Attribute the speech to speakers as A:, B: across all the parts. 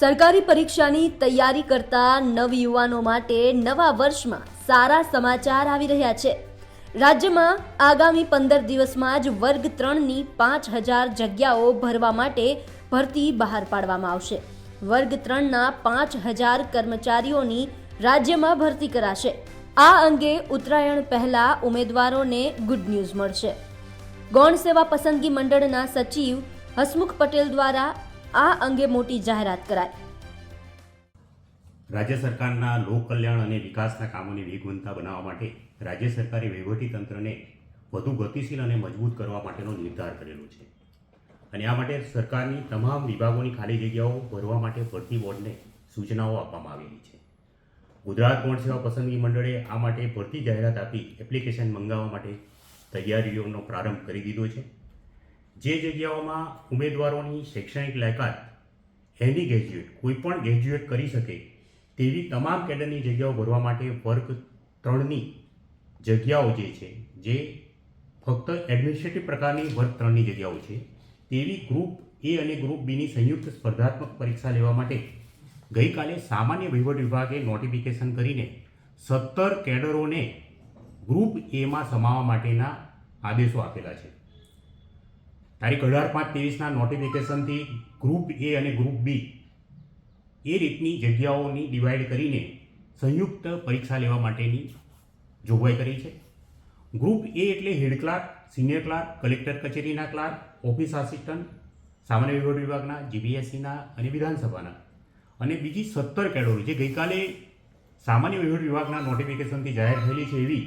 A: સરકારી પરીક્ષાની તૈયારી કરતા નવયુવાનો માટે નવા વર્ષમાં સારા સમાચાર આવી રહ્યા છે. રાજ્યમાં આગામી પંદર દિવસમાં જ વર્ગ ત્રણની પાંચ હજાર જગ્યાઓ ભરવા માટે ભરતી બહાર પાડવામાં આવશે. વર્ગ ત્રણના પાંચ હજાર કર્મચારીઓની રાજ્યમાં ભરતી કરાશે. આ અંગે ઉત્તરાયણ પહેલા ઉમેદવારોને ગુડ ન્યૂઝ મળશે. ગૌણ સેવા પસંદગી મંડળના સચિવ હસમુખ પટેલ દ્વારા આ અંગે મોટી જાહેરાત કરાઈ.
B: રાજ્ય સરકારના લોક કલ્યાણ અને વિકાસના કામોની વેગવંતા બનાવવા માટે રાજ્ય સરકારે વહીવટીતંત્રને વધુ ગતિશીલ અને મજબૂત કરવા માટેનો નિર્ધાર કરેલો છે. અને આ માટે સરકારની તમામ વિભાગોની ખાલી જગ્યાઓ ભરવા માટે ભરતી બોર્ડને સૂચનાઓ આપવામાં આવેલી છે. ગુજરાત ગૌણ સેવા પસંદગી મંડળે આ માટે ભરતી જાહેરાત આપી એપ્લિકેશન મંગાવવા માટે તૈયારીઓનો પ્રારંભ કરી દીધો છે. જે જગ્યાઓમાં ઉમેદવારોની શૈક્ષણિક લાયકાત એની ગ્રેજ્યુએટ કોઈ પણ ગ્રેજ્યુએટ કરી શકે, તેવી તમામ કેડરની જગ્યાઓ ભરવા માટે વર્ગ ત્રણની જગ્યાઓ જે છે, જે ફક્ત એડમિનિસ્ટ્રેટિવ પ્રકારની વર્ગ ત્રણની જગ્યાઓ છે, તેવી ગ્રુપ એ અને ગ્રુપ બીની સંયુક્ત સ્પર્ધાત્મક પરીક્ષા લેવા માટે ગઈકાલે સામાન્ય વહીવટ વિભાગે નોટિફિકેશન કરીને સત્તર કેડરોને ગ્રુપ એમાં સમાવવા માટેના આદેશો આપેલા છે. તારીખ અઢાર પાંચ ત્રેવીસના નોટિફિકેશનથી ગ્રુપ એ અને ગ્રુપ બી એ રીતની જગ્યાઓની ડિવાઈડ કરીને સંયુક્ત પરીક્ષા લેવા માટેની જોગવાઈ કરી છે. ગ્રુપ એ એટલે head clerk senior clerk collector કચેરીના ક્લાર્ક ઓફિસ આસિસ્ટન્ટ સામાન્ય વહીવટ વિભાગના જીબીએસસીના અને વિધાનસભાના. અને બીજી સત્તર કેડોળી જે ગઈકાલે સામાન્ય વહીવટ વિભાગના નોટિફિકેશનથી જાહેર થયેલી છે એવી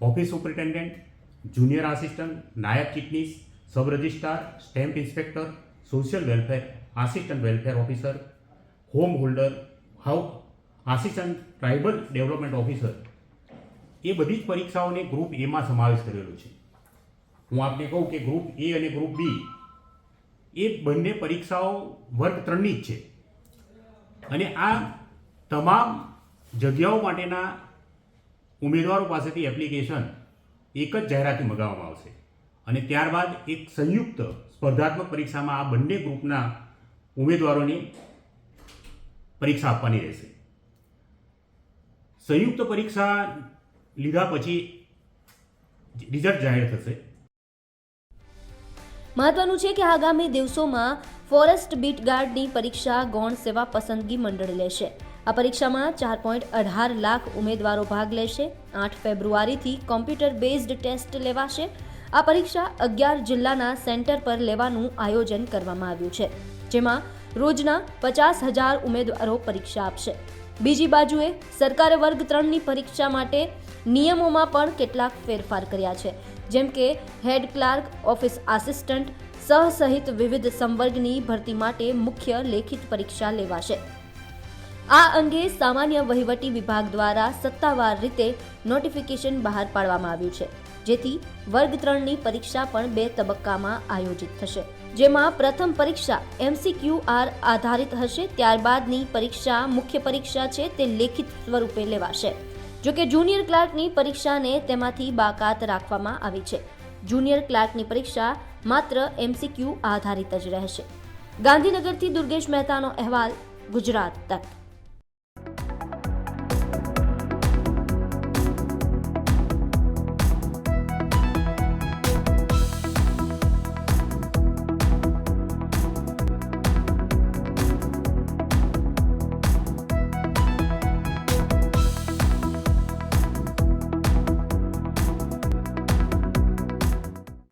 B: ઓફિસ સુપરિન્ટેન્ડન્ટ જુનિયર આસિસ્ટન્ટ નાયબ ચીફનીસ sub registrar, stamp inspector, social welfare, assistant welfare officer, home holder, how, assistant tribal development officer. એ બધી જ પરીક્ષાઓને ગ્રુપ એમાં સમાવેશ કરેલો છે. હું આપને કહું કે ગ્રુપ એ અને ગ્રુપ બી એ બંને પરીક્ષાઓ વર્ગ ત્રણની જ છે. અને આ તમામ જગ્યાઓ માટેના ઉમેદવારો પાસેથી એપ્લિકેશન એક જ જાહેરાતી મગાવવામાં આવશે. અને ત્યારબાદ એક સંયુક્ત સ્પર્ધાત્મક પરીક્ષામાં આ બંને ગ્રુપના ઉમેદવારોની પરીક્ષા આપવાની રહેશે. સંયુક્ત પરીક્ષા લીધા પછી રિઝલ્ટ જાહેર થશે.
A: મહત્વનું છે કે આગામી દિવસોમાં ફોરેસ્ટ બીટ ગાર્ડની પરીક્ષા ગૌણ સેવા પસંદગી મંડળ લેશે. આ પરીક્ષામાં ચાર પોઈન્ટ અઢાર લાખ ઉમેદવારો ભાગ લેશે. આઠ ફેબ્રુઆરીથી કોમ્પ્યુટર બેઝડ ટેસ્ટ લેવાશે. આ પરીક્ષા અગિયાર જિલ્લાના સેન્ટર પર લેવાનું આયોજન કરવામાં આવ્યું છે, જેમાં રોજના પચાસ હજાર ઉમેદવારો પરીક્ષા આપશે. બીજી બાજુએ સરકારે વર્ગ ત્રણની પરીક્ષા માટે નિયમોમાં પણ કેટલાક ફેરફાર કર્યા છે, જેમ કે હેડ ક્લાર્ક, ઓફિસ આસિસ્ટન્ટ સહ સહિત વિવિધ સંવર્ગની ભરતી માટે મુખ્ય લેખિત પરીક્ષા લેવાશે. આ અંગે સામાન્ય વહીવટી વિભાગ દ્વારા સત્તાવાર રીતે નોટિફિકેશન બહાર પાડવામાં આવ્યું છે. જેથી વર્ગ ત્રણની પરીક્ષા પણ બે તબક્કામાં આયોજિત થશે. જેમાં પ્રથમ પરીક્ષા એમસીક્યુ આર આધારિત હશે, ત્યારબાદની પરીક્ષા મુખ્ય પરીક્ષા છે તે લેખિત સ્વરૂપે લેવાશે. જોકે જુનિયર ક્લાર્કની પરીક્ષાને તેમાંથી બાકાત રાખવામાં આવી છે. જુનિયર ક્લાર્કની પરીક્ષા માત્ર એમસીક્યુ આધારિત જ રહેશે. ગાંધીનગરથી દુર્ગેશ મહેતાનો અહેવાલ, ગુજરાત તક.